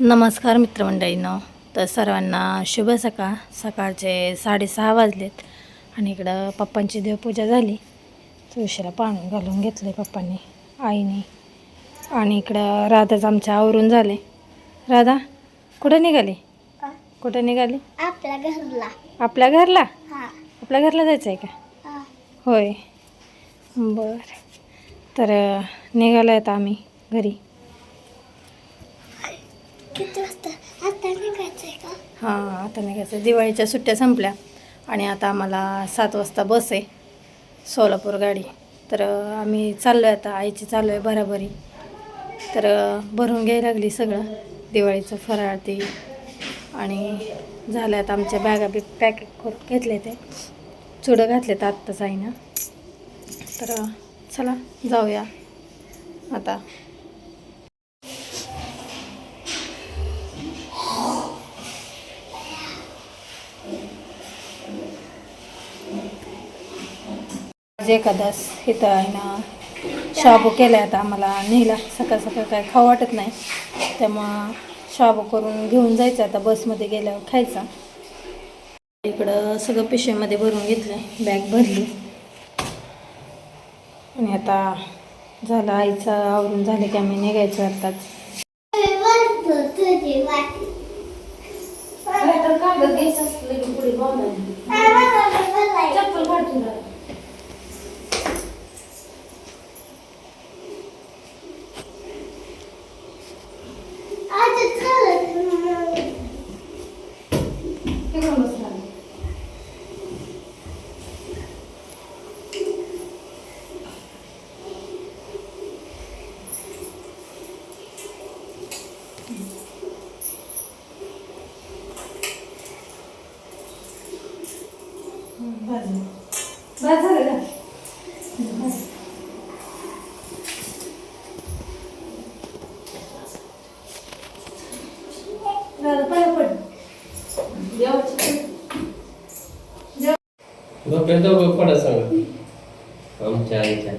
नमस्कार मित्रमंडळींनो. तर सर्वांना शुभ सकाळ सकाळचे साडेसहा वाजलेत आणि इकडं पप्पांची देवपूजा झाली. तुळशीला पाणी घालून घेतले पप्पांनी आईने. आणि इकडं राधाच आमच्या आवरून झाले राधा कुठं निघाली? कुठं निघाली? आपल्या घरला. आपल्या घरला? आपल्या घरला जायचं आहे का होय. बर. तर निघालो आहेत आम्ही घरी. किती वाजता? आता निघायचंय का? हां आता निघायचं दिवाळीच्या सुट्ट्या संपल्या आणि आता आम्हाला सात वाजता बस आहे सोलापूर गाडी. तर आम्ही चाललो आहे आता. आईची चाललो आहे बराबरी तर भरून घ्यायला लागली सगळं. दिवाळीचं फराळ ते. आणि आता आमच्या बॅगा बी पॅक करून घेतले ते. चुडं घातले तर आत्ताच आईनं. तर चला जाऊया. आता आज एकादस इथं आहे ना शाबू केला आता आम्हाला नेला. सकाळ सकाळ काय खाऊ वाटत नाही. त्यामुळं शाबू करून घेऊन जायचं आता बसमध्ये गेल्यावर खायचा. इकडं सगळं पिशवीमध्ये भरून घेतलं बॅग भरली. आणि आता झालं आईचं आवरून झालं की आम्ही निघायचं आताच तुझी वाटी चप्पल काढून आज झालं बस झालं का दोघं सांगा. आमच्या आईच्या.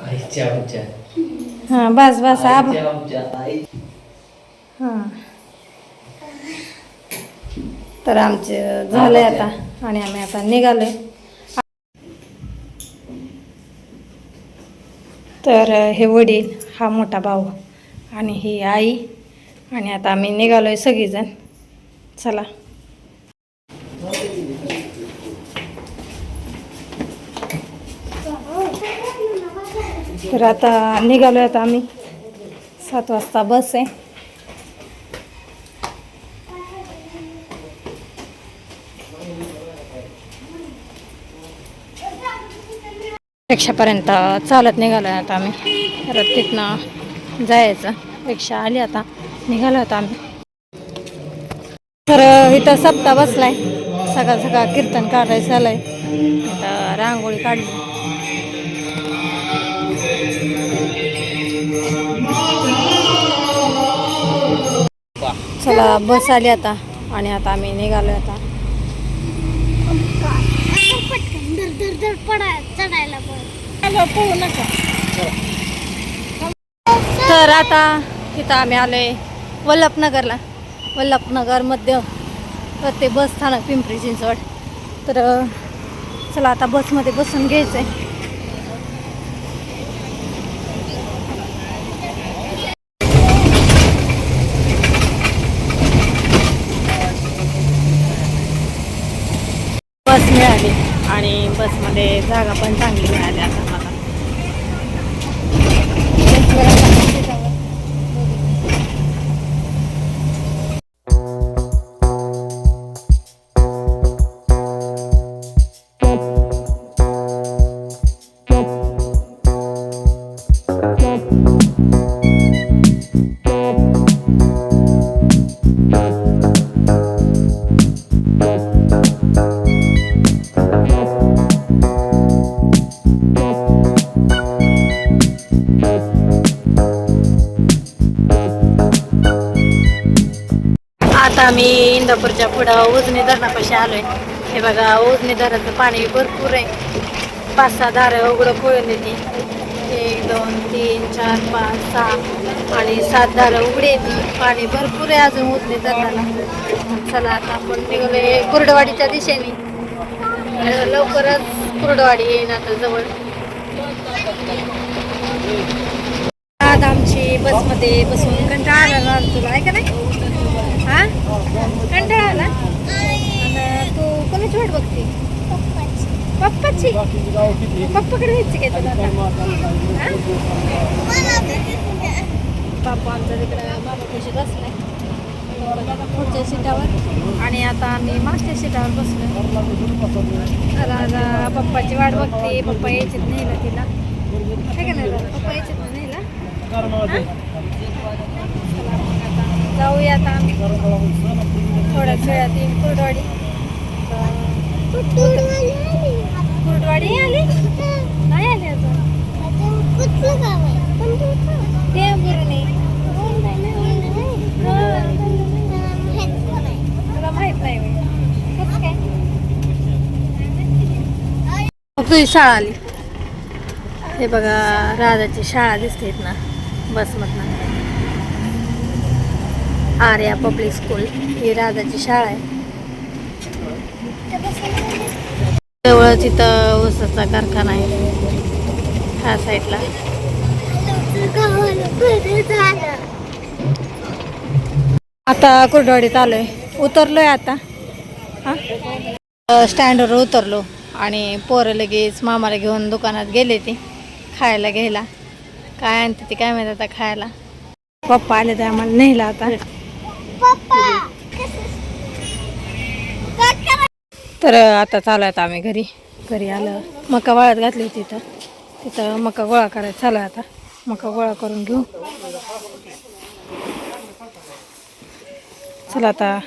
आईच्या आमच्या. हां बस बस आब. आईच्या आमच्या. आई हां. तर आमचे झालंय आता आणि आम्ही आता निघालोय. तर हे वडील हा मोठा भाऊ आणि ही आई आणि आता आम्ही निघालोय सगळीजण. चला. तर आता निघालो आता आम्ही. सात वाजता बस आहे. रिक्षापर्यंत चालत निघालो आता आम्ही. परत तिथनं जायचं. रिक्षा आली आता. निघालो आता आम्ही. तर इथं सप्ताह बसलाय. सकाळ सकाळ कीर्तन काढायचं झालंय. आता रांगोळी काढली. चला बस आली आता. आणि आता आम्ही निघालो आता. चढायला तर आता तिथं आम्ही आलोय वल्लभनगरला. वल्लभनगर मध्य ते बस स्थानक पिंपरी चिंचवड. तर चला आता बसमध्ये बसून घ्यायचंय. आहे मिळाली आणि बसमध्ये जागा पण चांगली मिळाली आता. मला आता आम्ही पुढं उजनी धरणापाशी आलोय. हे बघा उजनी धरणाचं पाणी भरपूर आहे. पाच सहा दारं उघडं खोळून येते. एक दोन तीन चार पाच सहा आणि सात दारं उघडे येते. पाणी भरपूर आहे अजून उजनी धरणाला. चला आता आपण निघालोय कुर्डवाडीच्या दिशेने. लवकरच कुर्डवाडी येईन आता जवळ. आज आमची बसमध्ये बसून कंटाळा आला तुला आहे का नाही हा कंटाळा आला आणि तू कोणाची वाट बघते. पप्पाची. पप्पाकडे व्हायची काय तुला आता? हा? बापू आमचा तिकडं बसलाय पुढच्या सीटावर. आणि आता आम्ही मागच्या सीटावर बसलो चला आता पप्पाची वाट बघते. पप्पा यायचीत नाही ना तिला. काय का नाही दादा? पप्पा यायचीत नाही ना जाऊया आता आम्ही. थोड्याच वेळात येईल कुर्डवाडी. कुर्डवाडी आली? नाही आली अजून. ते तुला माहीत नाही कसं काय? तुझी शाळा आली. हे बघा राधाची शाळा दिसते ना बसमधनं. आर्या पब्लिक स्कूल ही राधाची शाळा आहे. जवळ तिथं ऊसाचा कारखाना आहे. ह्या साईडला. आता कुर्डवाडीत आलोय. उतरलोय आता. हा? स्टँडवर उतरलो आणि पोरं लगेच मामाला घेऊन दुकानात गेले ते खायला घ्यायला. काय आणते ते काय माहिती आता खायला. पप्पा आले ते आम्हाला नेलं आता. तर आता चालू आता आम्ही घरी. घरी आलं मका वाळत घातली होती तिथं. तिथं मका गोळा करायचा चालू आहे आता. मका गोळा करून घेऊ. चला आता.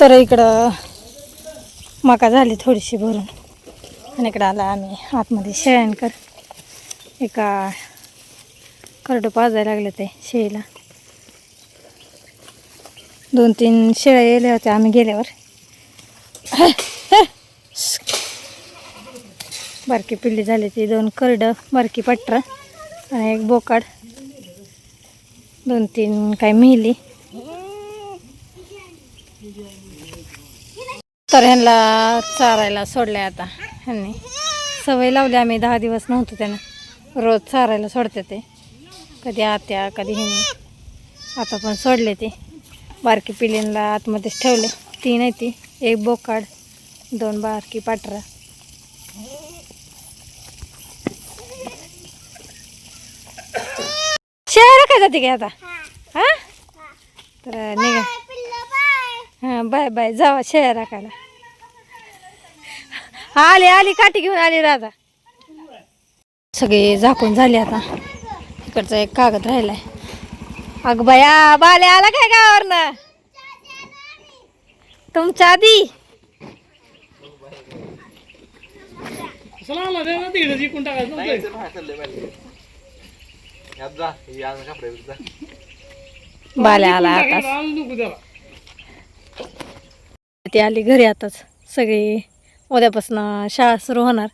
तर इकडं मका झाली थोडीशी भरून. आणि इकडं आला आम्ही आतमध्ये शेळ्यांकर एका करडं पाजायला लागलं ते शेळीला. दोन तीन शेळ्या येल्या होत्या आम्ही गेल्यावर. बारकी पिल्ली झाली ती दोन करडं बारकी पट्टर आणि एक बोकाड. दोन तीन काय मिली तर ह्यांना चारायला सोडले आता ह्यांनी. सवय लावली आम्ही दहा दिवस नव्हतो त्यानं. रोज चारायला सोडते ते. कधी आत्या कधी ह्यांनी आता पण सोडले ते. बारकी पिलींला आतमध्येच ठेवले. तीन आहे ती. एक बोकाड दोन बारकी पाटरा. शेळ्या काय जाते की आता? हा? तर निघा. हां बाय बाय. जावा शेळ्या राखायला आली आली. काठी घेऊन आली राधा. सगळे झाकून झाले आता. इकडचा एक कागद राहिलाय. अग बया बाले आला काय गावावरनं? तुमच्या आधी? बाले आला आता ती आली घरी आताच. सगळी उद्यापासून शाळा सुरू होणार.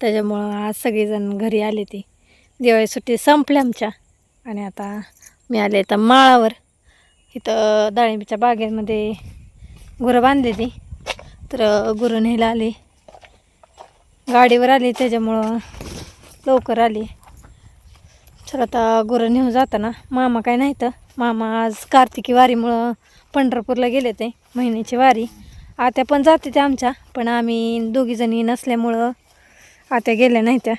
त्याच्यामुळं आज सगळेजण घरी आले ती. दिवाळी सुट्टी संपली आमच्या. आणि आता मी आले आता माळावर इथं डाळिंबीच्या बागेमध्ये गुरं बांधले ती. तर गुरं न्यायला आली. गाडीवर आली त्याच्यामुळं लवकर आली. चल आता गुरं नेऊन जाताना मामा काय नाही तर मामा आज कार्तिकी वारीमुळं पंढरपूरला गेले ते महिन्याची वारी. आत्या पण जाते त्या आमच्या पण आम्ही दोघीजणी नसल्यामुळं आत्या गेल्या नाही त्या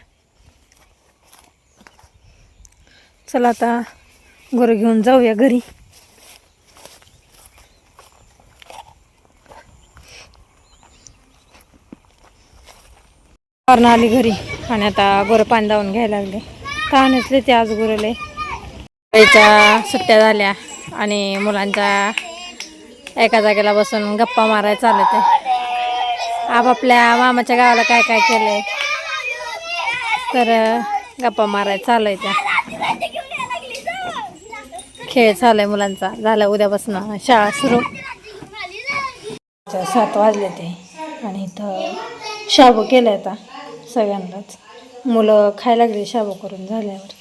चला आता गोरं घेऊन जाऊया घरी. वरून आली घरी आणि आता गोरं पाणी लावून घ्यायला लागले. तहानच ते आज गुरले त्याच्या सुट्ट्या झाल्या आणि मुलांच्या एका जागेला बसून गप्पा मारायला चालू ते. आपापल्या मामाच्या गावाला काय काय केलंय? तर गप्पा मारायला चालू आहे त्या. खेळ चालू आहे मुलांचा. झाला उद्यापासून शाळा सुरू. सात वाजले ते. आणि इथं शाबू केलं आता सगळ्यांनाच. मुलं खायला लागली शाबू करून झाल्यावर.